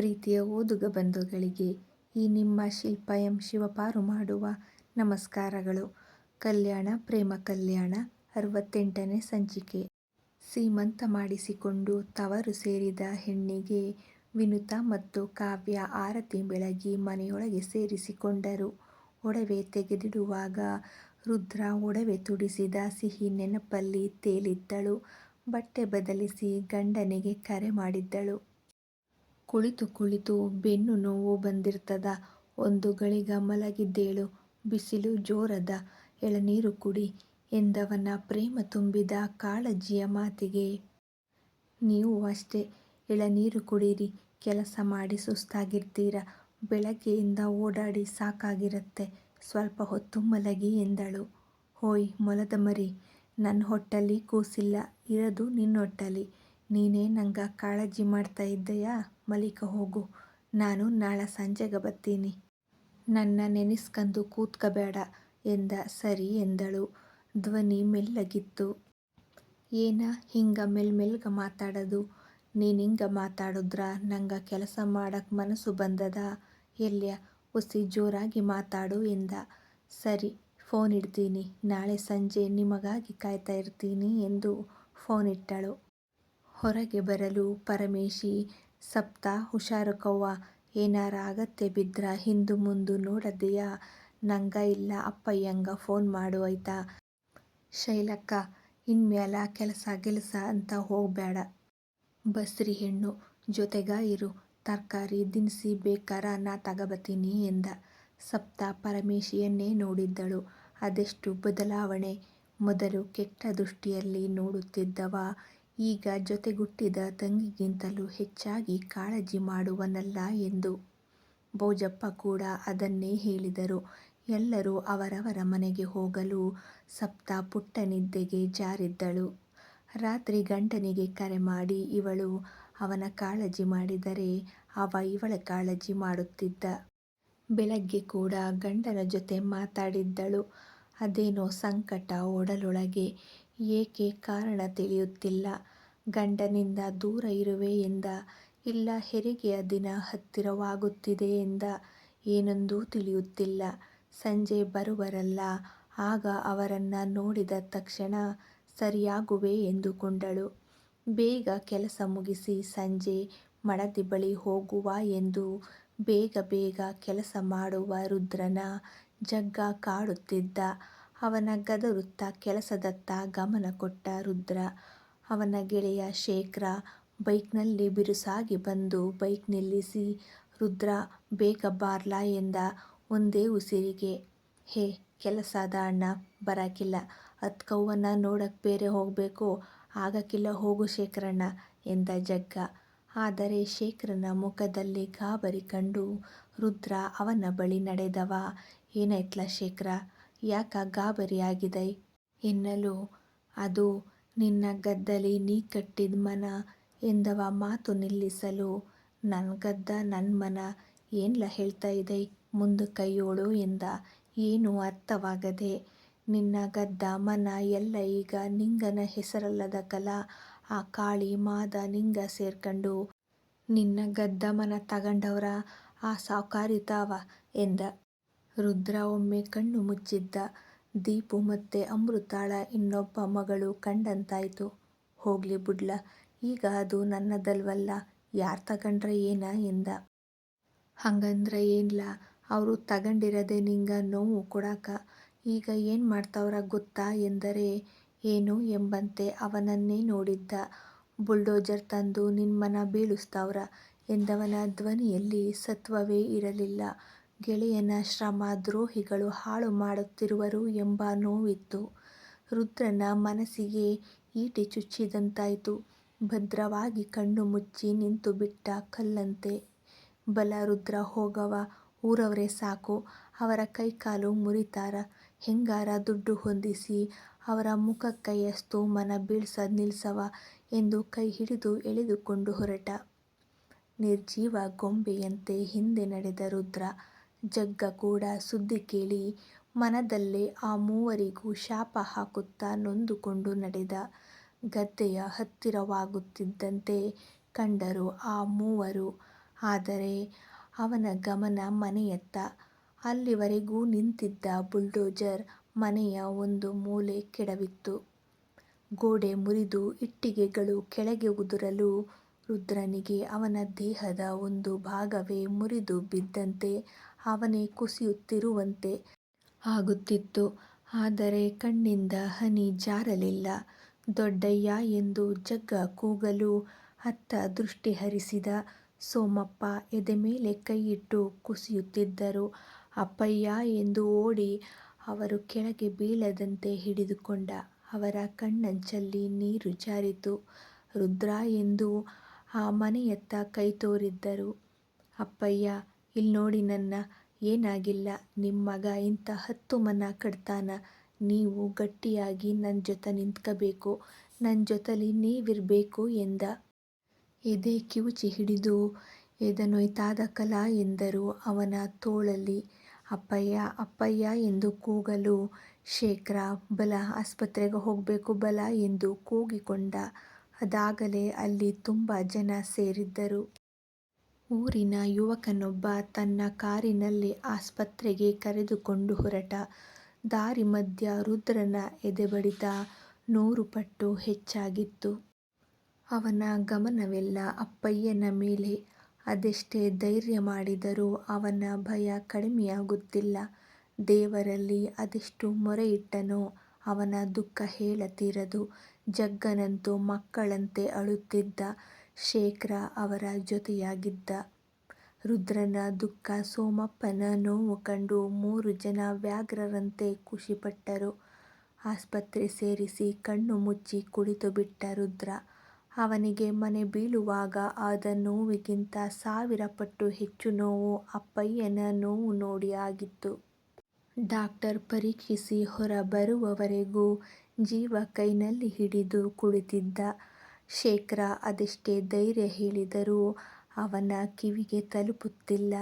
ಪ್ರೀತಿಯ ಓದುಗ ಬಂಧುಗಳಿಗೆ ಈ ನಿಮ್ಮ ಶಿಲ್ಪ ಎಂ ಶಿವಪಾರು ಮಾಡುವ ನಮಸ್ಕಾರಗಳು. ಕಲ್ಯಾಣ ಪ್ರೇಮ ಕಲ್ಯಾಣ ಅರವತ್ತೆಂಟನೇ ಸಂಚಿಕೆ. ಸೀಮಂತ ಮಾಡಿಸಿಕೊಂಡು ತವರು ಸೇರಿದ ಹೆಣ್ಣಿಗೆ ವಿನುತ ಮತ್ತು ಕಾವ್ಯ ಆರತಿ ಬೆಳಗಿ ಮನೆಯೊಳಗೆ ಸೇರಿಸಿಕೊಂಡರು. ಒಡವೆ ತೆಗೆದಿಡುವಾಗ ರುದ್ರ ಒಡವೆ ತುಡಿಸಿದ ಸಿಹಿ ನೆನಪಲ್ಲಿ ತೇಲಿದ್ದಳು. ಬಟ್ಟೆ ಬದಲಿಸಿ ಗಂಡನಿಗೆ ಕರೆ ಮಾಡಿದ್ದಳು. ಕುಳಿತು ಕುಳಿತು ಬೆನ್ನು ನೋವು ಬಂದಿರ್ತದ. ಒಂದು ಗಳಿಗ ಮಲಗಿದ್ದೇಳು. ಬಿಸಿಲು ಜೋರದ. ಎಳನೀರು ಕುಡಿ ಎಂದವನ ಪ್ರೇಮ ತುಂಬಿದ ಕಾಳಜಿಯ ಮಾತಿಗೆ ನೀವು ಅಷ್ಟೇ ಎಳನೀರು ಕುಡೀರಿ. ಕೆಲಸ ಮಾಡಿ ಸುಸ್ತಾಗಿರ್ತೀರ. ಬೆಳಗ್ಗೆಯಿಂದ ಓಡಾಡಿ ಸಾಕಾಗಿರತ್ತೆ. ಸ್ವಲ್ಪ ಹೊತ್ತು ಮಲಗಿ ಎಂದಳು. ಹೋಯ್ ಮೊಲದ ಮರಿ, ನನ್ನ ಹೊಟ್ಟಲ್ಲಿ ಕೂಸಿಲ್ಲ ಇರದು ನಿನ್ನೊಟ್ಟಲಿ. ನೀನೇ ನಂಗೆ ಕಾಳಜಿ ಮಾಡ್ತಾ ಇದ್ದೀಯಾ ಮಲಿಕ ಹೋಗು. ನಾನು ನಾಳೆ ಸಂಜೆಗ ಬತ್ತೀನಿ. ನನ್ನ ನೆನೆಸ್ಕಂದು ಕೂತ್ಕಬೇಡ ಎಂದ. ಸರಿ ಎಂದಳು. ಧ್ವನಿ ಮೆಲ್ಲಗಿತ್ತು. ಏನ ಹಿಂಗ ಮೆಲ್ಮೆಲ್ಗ ಮಾತಾಡದು. ನೀನಿಂಗ ಮಾತಾಡುದ್ರ ನಂಗ ಕೆಲಸ ಮಾಡಕ್ಕೆ ಮನಸ್ಸು ಬಂದದ. ಎಲ್ಯ ಉಸಿ ಜೋರಾಗಿ ಮಾತಾಡು ಎಂದ. ಸರಿ, ಫೋನ್ ಇಡ್ತೀನಿ. ನಾಳೆ ಸಂಜೆ ನಿಮಗಾಗಿ ಕಾಯ್ತಾ ಇರ್ತೀನಿ ಎಂದು ಫೋನಿಟ್ಟಳು. ಹೊರಗೆ ಬರಲು ಪರಮೇಶಿ ಸಪ್ತಾ ಹುಷಾರುಕವ್ವ, ಏನಾರ ಆಗತ್ತೆ ಬಿದ್ರ ಹಿಂದು ಮುಂದು ನೋಡದೆಯ ನಂಗ ಇಲ್ಲ ಅಪ್ಪಯ್ಯಂಗ ಫೋನ್ ಮಾಡು ಆಯ್ತಾ. ಶೈಲಕ್ಕ ಇನ್ಮ್ಯಾಲ ಕೆಲಸ ಗೆಲಸ ಅಂತ ಹೋಗ್ಬೇಡ ಬಸ್ರಿ ಹೆಣ್ಣು ಜೊತೆಗ ಇರು. ತರ್ಕಾರಿ ದಿನಸಿ ಬೇಕಾರ ನಾ ತಗಬತ್ತೀನಿ ಎಂದ. ಸಪ್ತಾ ಪರಮೇಶಿಯನ್ನೇ ನೋಡಿದ್ದಳು. ಅದೆಷ್ಟು ಬದಲಾವಣೆ. ಮೊದಲು ಕೆಟ್ಟ ದೃಷ್ಟಿಯಲ್ಲಿ ನೋಡುತ್ತಿದ್ದವ ಈಗ ಜೊತೆಗುಟ್ಟಿದ ತಂಗಿಗಿಂತಲೂ ಹೆಚ್ಚಾಗಿ ಕಾಳಜಿ ಮಾಡುವನಲ್ಲ ಎಂದು. ಭೋಜಪ್ಪ ಕೂಡ ಅದನ್ನೇ ಹೇಳಿದರು. ಎಲ್ಲರೂ ಅವರವರ ಮನೆಗೆ ಹೋಗಲು ಸಪ್ತ ಪುಟ್ಟ ನಿದ್ದೆಗೆ ಜಾರಿದ್ದಳು. ರಾತ್ರಿ ಗಂಡನಿಗೆ ಕರೆ ಮಾಡಿ ಇವಳು ಅವನ ಕಾಳಜಿ ಮಾಡಿದರೆ ಅವ ಇವಳ ಕಾಳಜಿ ಮಾಡುತ್ತಿದ್ದ. ಬೆಳಗ್ಗೆ ಕೂಡ ಗಂಡನ ಜೊತೆ ಮಾತಾಡಿದ್ದಳು. ಅದೇನೋ ಸಂಕಟ ಒಡಲೊಳಗೆ. ಏಕೆ ಕಾರಣ ತಿಳಿಯುತ್ತಿಲ್ಲ. ಗಂಡನಿಂದ ದೂರ ಇರುವೆ ಎಂದ. ಇಲ್ಲ, ಹೆರಿಗೆಯ ದಿನ ಹತ್ತಿರವಾಗುತ್ತಿದೆ ಎಂದ. ಏನೊಂದೂ ತಿಳಿಯುತ್ತಿಲ್ಲ. ಸಂಜೆ ಬರುವರಲ್ಲ ಆಗ ಅವರನ್ನ ನೋಡಿದ ತಕ್ಷಣ ಸರಿಯಾಗುವೆ ಎಂದುಕೊಂಡಳು. ಬೇಗ ಕೆಲಸ ಮುಗಿಸಿ ಸಂಜೆ ಮಡದಿ ಬಳಿ ಹೋಗುವ ಎಂದು ಬೇಗ ಬೇಗ ಕೆಲಸ ಮಾಡುವ ರುದ್ರನ ಜಗ್ಗ ಕಾಡುತ್ತಿದ್ದ. ಅವನ ಗದರುತ್ತ ಕೆಲಸದತ್ತ ಗಮನ ಕೊಟ್ಟ ರುದ್ರ. ಅವನ ಗೆಳೆಯ ಶೇಖರ ಬೈಕ್ನಲ್ಲಿ ಬಿರುಸಾಗಿ ಬಂದು ಬೈಕ್ ನಿಲ್ಲಿಸಿ, ರುದ್ರ, ಬೇಗ ಬಾರ್ಲಾ ಎಂದ ಒಂದೇ ಉಸಿರಿಗೆ. ಹೇ ಕೆಲಸದ ಅಣ್ಣ, ಬರಾಕಿಲ್ಲ ಅದ್ಕವ್ವನ ನೋಡಕ್ಕೆ ಬೇರೆ ಹೋಗಬೇಕು, ಆಗಕ್ಕಿಲ್ಲ, ಹೋಗು ಶೇಖರಣ್ಣ ಎಂದ ಜಗ್ಗ. ಆದರೆ ಶೇಖರನ ಮುಖದಲ್ಲಿ ಗಾಬರಿ ಕಂಡು, ರುದ್ರ, ಅವನ ಬಳಿ ನಡೆದವ. ಏನಾಯ್ತಲ್ಲ ಶೇಖರ, ಯಾಕ ಗಾಬರಿ ಆಗಿದೈ ಎನ್ನಲು, ಅದು ನಿನ್ನ ಗದ್ದಲಿ ನೀ ಕಟ್ಟಿದ ಮನ ಎಂದವ ಮಾತು ನಿಲ್ಲಿಸಲು ನನ್ನ ಗದ್ದ ನನ್ನ ಮನ ಏನ್ಲ ಹೇಳ್ತಾ ಇದೆ ಮುಂದೆ ಕೈಯೋಳು ಎಂದ. ಏನೂ ಅರ್ಥವಾಗದೆ ನಿನ್ನ ಗದ್ದ ಮನ ಎಲ್ಲ ಈಗ ನಿಂಗನ ಹೆಸರಲ್ಲದ ಕಲ ಆ ಕಾಳಿ ಮಾದ ನಿಂಗ ಸೇರ್ಕಂಡು ನಿನ್ನ ಗದ್ದ ಮನ ತಗೊಂಡವರ ಆ ಸಾಕಾರಿತಾವ ಎಂದ. ರುದ್ರ ಒಮ್ಮೆ ಕಣ್ಣು ಮುಚ್ಚಿದ್ದ. ದೀಪು ಮತ್ತೆ ಅಮೃತಾಳ ಇನ್ನೊಬ್ಬ ಮಗಳು ಕಂಡಂತಾಯ್ತು. ಹೋಗ್ಲಿ ಬುಡ್ಲ, ಈಗ ಅದು ನನ್ನದಲ್ವಲ್ಲ, ಯಾರ್ ತಗಂಡ್ರ ಏನ ಎಂದ. ಹಂಗಂದ್ರ ಏನ್ಲ, ಅವರು ತಗಂಡಿರದೆ ನಿಂಗ ನೋವು ಕೊಡಾಕ. ಈಗ ಏನ್ ಮಾಡ್ತಾವ್ರ ಗೊತ್ತಾ ಎಂದರೆ, ಏನು ಎಂಬಂತೆ ಅವನನ್ನೇ ನೋಡಿದ್ದ. ಬುಲ್ಡೋಜರ್ ತಂದು ನಿಮ್ಮನ ಬೀಳುಸ್ತಾವ್ರ ಎಂದವನ ಧ್ವನಿಯಲ್ಲಿ ಸತ್ವವೇ ಇರಲಿಲ್ಲ. ಗೆಳೆಯನ ಶ್ರಮ, ದ್ರೋಹಿಗಳು ಹಾಳು ಮಾಡುತ್ತಿರುವರು ಎಂಬ ನೋವಿತ್ತು. ರುದ್ರನ ಮನಸ್ಸಿಗೆ ಈಟಿ ಚುಚ್ಚಿದಂತಾಯಿತು ಭದ್ರವಾಗಿ ಕಣ್ಣು ಮುಚ್ಚಿ ನಿಂತುಬಿಟ್ಟ ಕಲ್ಲಂತೆ. ಬಲ ರುದ್ರ ಹೋಗವ ಊರವರೇ ಸಾಕು ಅವರ ಕೈಕಾಲು ಮುರಿತಾರ. ಹೆಂಗಾರ ದುಡ್ಡು ಹೊಂದಿಸಿ ಅವರ ಮುಖಕ್ಕಯ್ಯಸ್ತು ಮನ ಬೀಳ್ಸ ನಿಲ್ಸವ ಎಂದು ಕೈ ಹಿಡಿದು ಎಳೆದುಕೊಂಡು ಹೊರಟ. ನಿರ್ಜೀವ ಗೊಂಬೆಯಂತೆ ಹಿಂದೆ ನಡೆದ ರುದ್ರ. ಜಗ್ಗ ಕೂಡ ಸುದ್ದಿ ಕೇಳಿ ಮನದಲ್ಲೇ ಆ ಮೂವರಿಗೂ ಶಾಪ ಹಾಕುತ್ತಾ ನೊಂದುಕೊಂಡು ನಡೆದ. ಗದ್ದೆಯ ಹತ್ತಿರವಾಗುತ್ತಿದ್ದಂತೆ ಕಂಡರು ಆ ಮೂವರು. ಆದರೆ ಅವನ ಗಮನ ಮನೆಯತ್ತ. ಅಲ್ಲಿವರೆಗೂ ನಿಂತಿದ್ದ ಬುಲ್ಡೋಜರ್ ಮನೆಯ ಒಂದು ಮೂಲೆ ಕೆಡವಿತ್ತು. ಗೋಡೆ ಮುರಿದು ಇಟ್ಟಿಗೆಗಳು ಕೆಳಗೆ ಉದುರಲು ರುದ್ರನಿಗೆ ಅವನ ದೇಹದ ಒಂದು ಭಾಗವೇ ಮುರಿದು ಬಿದ್ದಂತೆ, ಅವನೇ ಕುಸಿಯುತ್ತಿರುವಂತೆ ಆಗುತ್ತಿತ್ತು. ಆದರೆ ಕಣ್ಣಿಂದ ಹನಿ ಜಾರಲಿಲ್ಲ. ದೊಡ್ಡಯ್ಯ ಎಂದು ಜಗ್ಗ ಕೂಗಲು ಅತ್ತ ದೃಷ್ಟಿ ಹರಿಸಿದ ಸೋಮಪ್ಪ ಎದೆ ಮೇಲೆ ಕೈಯಿಟ್ಟು ಕುಸಿಯುತ್ತಿದ್ದರು. ಅಪ್ಪಯ್ಯ ಎಂದು ಓಡಿ ಅವರು ಕೆಳಗೆ ಬೀಳದಂತೆ ಹಿಡಿದುಕೊಂಡ. ಅವರ ಕಣ್ಣಂಚಲ್ಲಿ ನೀರು ಜಾರಿತು. ರುದ್ರ ಎಂದು ಆ ಮನೆಯತ್ತ ಕೈತೋರಿದರು. ಅಪ್ಪಯ್ಯಾ ಇಲ್ನೋಡಿನನ್ನ ಏನಾಗಿಲ್ಲ ನಿಮ್ಮ ಮಗ ಇಂಥ ಹತ್ತು ಮನ ಕಡ್ತಾನ ನೀವು ಗಟ್ಟಿಯಾಗಿ ನನ್ನ ಜೊತೆ ನಿಂತ್ಕೋಬೇಕು ನನ್ನ ಜೊತಲಿ ನೀವಿರಬೇಕು ಎಂದ. ಎದೆ ಕಿವುಚಿ ಹಿಡಿದು, ಎದನೊಯ್ತಾದ ಕಲಾ ಎಂದರು ಅವನ ತೋಳಲ್ಲಿ. ಅಪ್ಪಯ್ಯ ಅಪ್ಪಯ್ಯ ಎಂದು ಕೂಗಲು, ಶೇಖರ, ಬಲ ಆಸ್ಪತ್ರೆಗೆ ಹೋಗಬೇಕು ಬಲ ಎಂದು ಕೂಗಿಕೊಂಡ. ಅದಾಗಲೇ ಅಲ್ಲಿ ತುಂಬ ಜನ ಸೇರಿದ್ದರು. ಊರಿನ ಯುವಕನೊಬ್ಬ ತನ್ನ ಕಾರಿನಲ್ಲಿ ಆಸ್ಪತ್ರೆಗೆ ಕರೆದುಕೊಂಡು ಹೊರಟ. ದಾರಿ ಮಧ್ಯ ರುದ್ರನ ಎದೆಬಡಿತ ನೂರುಪಟ್ಟು ಹೆಚ್ಚಾಗಿತ್ತು. ಅವನ ಗಮನವೆಲ್ಲ ಅಪ್ಪಯ್ಯನ ಮೇಲೆ. ಅದೆಷ್ಟೇ ಧೈರ್ಯ ಮಾಡಿದರೂ ಅವನ ಭಯ ಕಡಿಮೆಯಾಗುತ್ತಿಲ್ಲ. ದೇವರಲ್ಲಿ ಅದೆಷ್ಟು ಮೊರೆಯಿಟ್ಟನೋ ಅವನ ದುಃಖ ಹೇಳತೀರದು. ಜಗ್ಗನಂತೂ ಮಕ್ಕಳಂತೆ ಅಳುತ್ತಿದ್ದ. ಶೇಖರ ಅವರ ಜೊತೆಯಾಗಿದ್ದ. ರುದ್ರನ ದುಃಖ ಸೋಮಪ್ಪನ ನೋವು ಕಂಡು ಮೂರು ಜನ ವ್ಯಾಘ್ರರಂತೆ ಖುಷಿಪಟ್ಟರು. ಆಸ್ಪತ್ರೆ ಸೇರಿಸಿ ಕಣ್ಣು ಮುಚ್ಚಿ ಕುಳಿತುಬಿಟ್ಟ ರುದ್ರ. ಅವನಿಗೆ ಮನೆ ಬೀಳುವಾಗ ಆದ ನೋವಿಗಿಂತ ಸಾವಿರ ಪಟ್ಟು ಹೆಚ್ಚು ನೋವು ಅಪ್ಪಯ್ಯನ ನೋವು ನೋಡಿ ಆಗಿತ್ತು. ಡಾಕ್ಟರ್ ಪರೀಕ್ಷಿಸಿ ಹೊರ ಬರುವವರೆಗೂ ಜೀವ ಕೈನಲ್ಲಿ ಹಿಡಿದು ಕುಳಿತಿದ್ದ. ಶೇಖರ ಅದೆಷ್ಟೇ ಧೈರ್ಯ ಹೇಳಿದರೂ ಅವನ ಕಿವಿಗೆ ತಲುಪುತ್ತಿಲ್ಲ.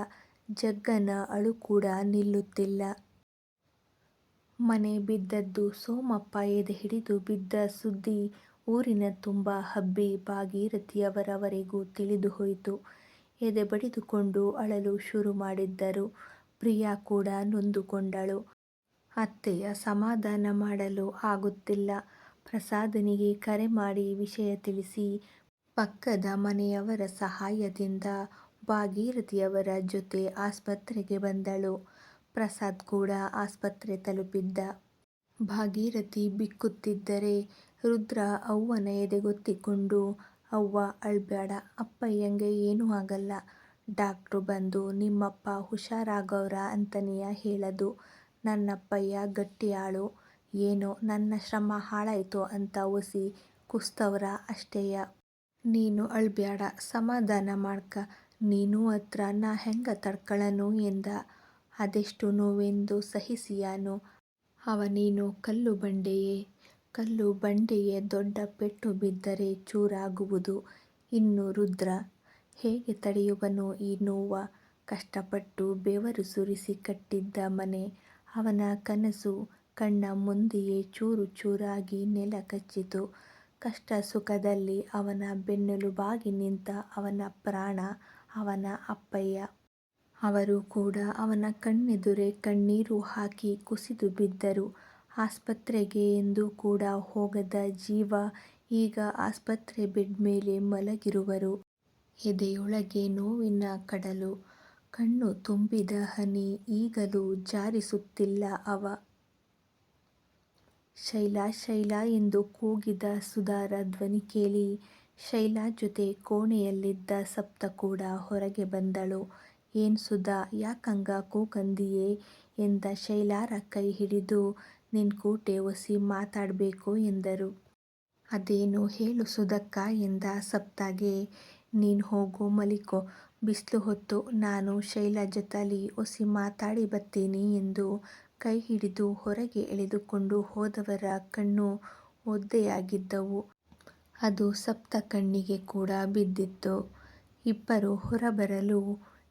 ಜಗ್ಗನ ಅಳು ಕೂಡ ನಿಲ್ಲುತ್ತಿಲ್ಲ. ಮನೆ ಬಿದ್ದದ್ದು ಸೋಮಪ್ಪ ಎದೆ ಹಿಡಿದು ಬಿದ್ದ ಸುದ್ದಿ ಊರಿನ ತುಂಬ ಹಬ್ಬಿ ಭಾಗೀರಥಿಯವರವರೆಗೂ ತಿಳಿದು ಹೋಯಿತು. ಎದೆ ಬಡಿದುಕೊಂಡು ಅಳಲು ಶುರು ಮಾಡಿದ್ದರು. ಪ್ರಿಯಾ ಕೂಡ ನೊಂದುಕೊಂಡಳು. ಅತ್ತೆಯ ಸಮಾಧಾನ ಮಾಡಲು ಆಗುತ್ತಿಲ್ಲ. ಪ್ರಸಾದನಿಗೆ ಕರೆ ಮಾಡಿ ವಿಷಯ ತಿಳಿಸಿ ಪಕ್ಕದ ಮನೆಯವರ ಸಹಾಯದಿಂದ ಭಾಗೀರಥಿಯವರ ಜೊತೆ ಆಸ್ಪತ್ರೆಗೆ ಬಂದಳು. ಪ್ರಸಾದ್ ಕೂಡ ಆಸ್ಪತ್ರೆ ತಲುಪಿದ್ದ. ಭಾಗೀರಥಿ ಬಿಕ್ಕುತ್ತಿದ್ದರೆ ರುದ್ರ ಅವ್ವನ ಎದೆಗೊತ್ತಿಕೊಂಡು, ಅವ್ವ, ಅಳ್ಬ್ಯಾಡ ಅಪ್ಪಯ್ಯಂಗೆ ಏನೂ ಆಗಲ್ಲ. ಡಾಕ್ಟ್ರು ಬಂದು ನಿಮ್ಮಪ್ಪ ಹುಷಾರಾಗೌರ ಅಂತನೆಯ ಹೇಳದು. ನನ್ನಪ್ಪಯ್ಯ ಗಟ್ಟಿಯಾಳು. ಏನೋ ನನ್ನ ಶ್ರಮ ಹಾಳಾಯಿತು ಅಂತ ಒಸಿ ಕುಸ್ತವ್ರ ಅಷ್ಟೇಯ. ನೀನು ಅಳ್ಬ್ಯಾಡ, ಸಮಾಧಾನ ಮಾಡ್ಕ. ನೀನು ಅತ್ರ ನಾ ಹೆಂಗ ತಡ್ಕಳನು ಎಂದ. ಅದೆಷ್ಟು ನೋವೆಂದು ಸಹಿಸಿಯಾನು ಅವನೀನು ಕಲ್ಲು ಬಂಡೆಯೇ. ಕಲ್ಲು ಬಂಡೆಯೇ ದೊಡ್ಡ ಪೆಟ್ಟು ಬಿದ್ದರೆ ಚೂರಾಗುವುದು. ಇನ್ನು ರುದ್ರ, ಹೇಗೆ ತಡೆಯುವನೋ ಈ ನೋವ. ಕಷ್ಟಪಟ್ಟು ಬೆವರು ಸುರಿಸಿ ಕಟ್ಟಿದ್ದ ಮನೆ. ಅವನ ಕನಸು ಕಣ್ಣ ಮುಂದೆಯೇ ಚೂರು ಚೂರಾಗಿ ನೆಲ ಕಚ್ಚಿತು. ಕಷ್ಟ ಸುಖದಲ್ಲಿ ಅವನ ಬೆನ್ನೆಲುಬಾಗಿ ನಿಂತ ಅವನ ಪ್ರಾಣ, ಅವನ ಅಪ್ಪಯ್ಯ. ಅವರು ಕೂಡ ಅವನ ಕಣ್ಣೆದುರೇ ಕಣ್ಣೀರು ಹಾಕಿ ಕುಸಿದು ಬಿದ್ದರು. ಆಸ್ಪತ್ರೆಗೆ ಎಂದು ಕೂಡ ಹೋಗದ ಜೀವ ಈಗ ಆಸ್ಪತ್ರೆ ಬೆಡ್ ಮೇಲೆ ಮಲಗಿರುವರು. ಎದೆಯೊಳಗೆ ನೋವಿನ ಕಡಲು. ಕಣ್ಣು ತುಂಬಿದ ಹನಿ ಈಗಲೂ ಜಾರಿಸುತ್ತಿಲ್ಲ ಅವ. ಶೈಲಾ ಶೈಲಾ ಎಂದು ಕೂಗಿದ ಸುಧಾರ ಧ್ವನಿ ಕೇಳಿ ಶೈಲಾ ಜೊತೆ ಕೋಣೆಯಲ್ಲಿದ್ದ ಸಪ್ತ ಕೂಡ ಹೊರಗೆ ಬಂದಳು. ಏನ್ ಸುಧಾ, ಯಾಕಂಗ ಕೂಗಂದಿಯೆ ಎಂದ ಶೈಲಾರ ಕೈ ಹಿಡಿದು ನಿನ್ ಕೂಟೆ ಒಸಿ ಮಾತಾಡಬೇಕು ಎಂದರು. ಅದೇನು ಹೇಳು ಸುಧಕ್ಕ, ಎಂದ ಸಪ್ತಗೆ. ನೀನು ಹೋಗು, ಮಲಿಕೊ, ಬಿಸ್ಲು ಹೊತ್ತು, ನಾನು ಶೈಲಾ ಜೊತಲಿ ಒಸಿ ಮಾತಾಡಿ ಬತ್ತೀನಿ, ಎಂದು ಕೈ ಹಿಡಿದು ಹೊರಗೆ ಎಳೆದುಕೊಂಡು ಹೋದವರ ಕಣ್ಣು ಒದ್ದೆಯಾಗಿದ್ದವು. ಅದು ಸಪ್ತ ಕಣ್ಣಿಗೆ ಕೂಡ ಬಿದ್ದಿತ್ತು. ಇಬ್ಬರು ಹೊರಬರಲು,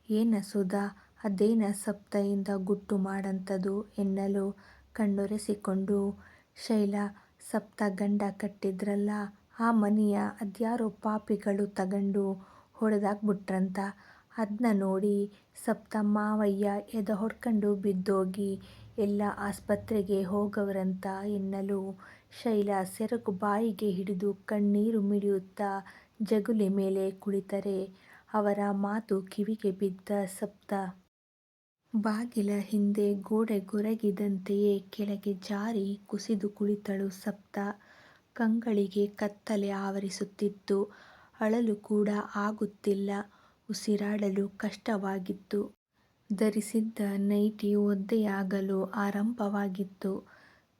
ಏನ ಸುಧಾ, ಅದೇನ ಸಪ್ತೆಯಿಂದ ಗುಟ್ಟು ಮಾಡಂತದು ಎನ್ನಲು ಕಣ್ಣೊರೆಸಿಕೊಂಡು, ಶೈಲ, ಸಪ್ತ ಗಂಡ ಕಟ್ಟಿದ್ರಲ್ಲ, ಆ ಮನಿಯ ಅದ್ಯಾರೋ ಪಾಪಿಗಳು ತಗಂಡು ಹೊಡದಾಕ್ಬುಟ್ರಂತ. ಅದ್ನ ನೋಡಿ ಸಪ್ತ ಮಾವಯ್ಯ ಎದೆ ಹೊಡ್ಕಂಡು ಬಿದ್ದೋಗಿ, ಎಲ್ಲ ಆಸ್ಪತ್ರೆಗೆ ಹೋಗವರಂತ ಎನ್ನಲು ಶೈಲ ಸೆರಗು ಬಾಯಿಗೆ ಹಿಡಿದು ಕಣ್ಣೀರು ಮಿಡಿಯುತ್ತಾ ಜಗುಲಿ ಮೇಲೆ ಕುಳಿತರೆ ಅವರ ಮಾತು ಕಿವಿಗೆ ಬಿದ್ದ ಸಪ್ತ ಬಾಗಿಲ ಹಿಂದೆ ಗೋಡೆ ಗೊರಗಿದಂತೆಯೇ ಕೆಳಗೆ ಜಾರಿ ಕುಸಿದು ಕುಳಿತಳು ಸಪ್ತ. ಕಂಗಳಿಗೆ ಕತ್ತಲೆ ಆವರಿಸುತ್ತಿತ್ತು. ಅಳಲು ಕೂಡ ಆಗುತ್ತಿಲ್ಲ. ಉಸಿರಾಡಲು ಕಷ್ಟವಾಗಿತ್ತು. ಧರಿಸಿದ್ದ ನೈಟಿ ಒದ್ದೆಯಾಗಲು ಆರಂಭವಾಗಿತ್ತು.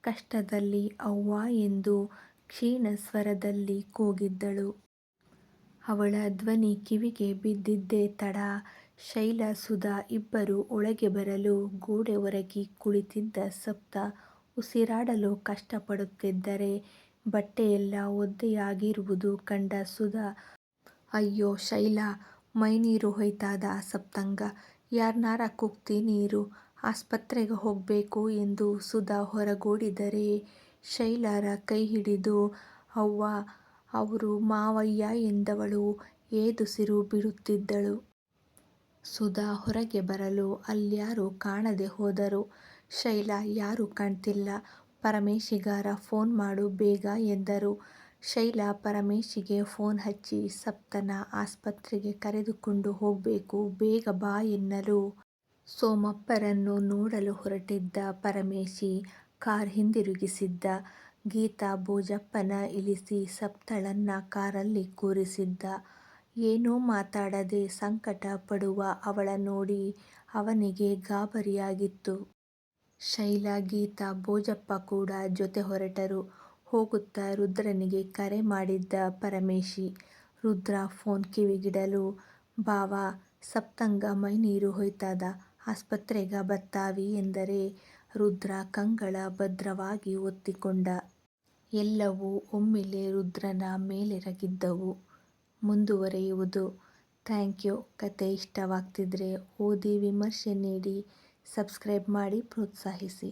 ಕಷ್ಟದಲ್ಲಿ ಅವ್ವಾ ಎಂದು ಕ್ಷೀಣ ಸ್ವರದಲ್ಲಿ ಕೂಗಿದ್ದಳು. ಅವಳ ಧ್ವನಿ ಕಿವಿಗೆ ಬಿದ್ದಿದ್ದೇ ತಡ. ಶೈಲ, ಸುಧಾ ಇಬ್ಬರು ಒಳಗೆ ಬರಲು ಗೋಡೆ ಒರಗಿ ಕುಳಿತಿದ್ದ ಸಪ್ತ ಉಸಿರಾಡಲು ಕಷ್ಟಪಡುತ್ತಿದ್ದರೆ ಬಟ್ಟೆಯೆಲ್ಲ ಒದ್ದೆಯಾಗಿರುವುದು ಕಂಡ ಸುಧಾ ಅಯ್ಯೋ ಶೈಲಾ ಮೈನೀರು ಹೊಯ್ತಾದ ಸಪ್ತಂಗ ಯಾರ್ನಾರ ಕುಕ್ತಿ ನೀರು ಆಸ್ಪತ್ರೆಗೆ ಹೋಗಬೇಕು ಎಂದು ಸುಧಾ ಹೊರಗೋಡಿದರೆ ಶೈಲಾರ ಕೈ ಹಿಡಿದು, ಅವ್ವ, ಅವರು ಮಾವಯ್ಯ ಎಂದವಳು ಏದುಸಿರು ಬಿಡುತ್ತಿದ್ದಳು. ಸುಧಾ ಹೊರಗೆ ಬರಲು ಅಲ್ಯಾರು ಕಾಣದೆ ಹೋದರು. ಶೈಲಾ ಯಾರೂ ಕಾಣ್ತಿಲ್ಲ. ಪರಮೇಶಿಗಾರ ಫೋನ್ ಮಾಡು ಬೇಗ ಎಂದರು. ಶೈಲಾ ಪರಮೇಶಿಗೆ ಫೋನ್ ಹಚ್ಚಿ, ಸಪ್ತನ ಆಸ್ಪತ್ರೆಗೆ ಕರೆದುಕೊಂಡು ಹೋಗಬೇಕು, ಬೇಗ ಬಾ ಎನ್ನಲು ಸೋಮಪ್ಪರನ್ನು ನೋಡಲು ಹೊರಟಿದ್ದ ಪರಮೇಶಿ, ಕಾರ್ ಹಿಂದಿರುಗಿಸಿದ್ದ. ಗೀತಾ ಭೋಜಪ್ಪನ ಇಳಿಸಿ ಸಪ್ತಳನ್ನ ಕಾರಲ್ಲಿ ಕೂರಿಸಿದ್ದ. ಏನೂ ಮಾತಾಡದೆ ಸಂಕಟ ಪಡುವ ಅವಳ ನೋಡಿ ಅವನಿಗೆ ಗಾಬರಿಯಾಗಿತ್ತು. ಶೈಲಾ, ಗೀತಾ, ಭೋಜಪ್ಪ ಕೂಡ ಜೊತೆ ಹೊರಟರು. ಹೋಗುತ್ತಾ ರುದ್ರನಿಗೆ ಕರೆ ಮಾಡಿದ್ದ ಪರಮೇಶಿ. ರುದ್ರ ಫೋನ್ ಕಿವಿಗಿಡಲು, ಬಾವ, ಸಪ್ತಂಗ ಮೈನೀರು ಹೊಯ್ತದ, ಆಸ್ಪತ್ರೆಗ ಬತ್ತಾವಿ ಎಂದರೆ ರುದ್ರ ಕಂಗಳ ಭದ್ರವಾಗಿ ಒತ್ತಿಕೊಂಡ. ಎಲ್ಲವೂ ಒಮ್ಮೆಲೆ ರುದ್ರನ ಮೇಲೆರಗಿದ್ದವು. ಮುಂದುವರೆಯುವುದು. ಥ್ಯಾಂಕ್ಯೂ ಕತೆ ಇಷ್ಟವಾಗ್ತಿದ್ರೆ ಓದಿ ವಿಮರ್ಶೆ ನೀಡಿ, ಸಬ್ಸ್ಕ್ರೈಬ್ ಮಾಡಿ ಪ್ರೋತ್ಸಾಹಿಸಿ.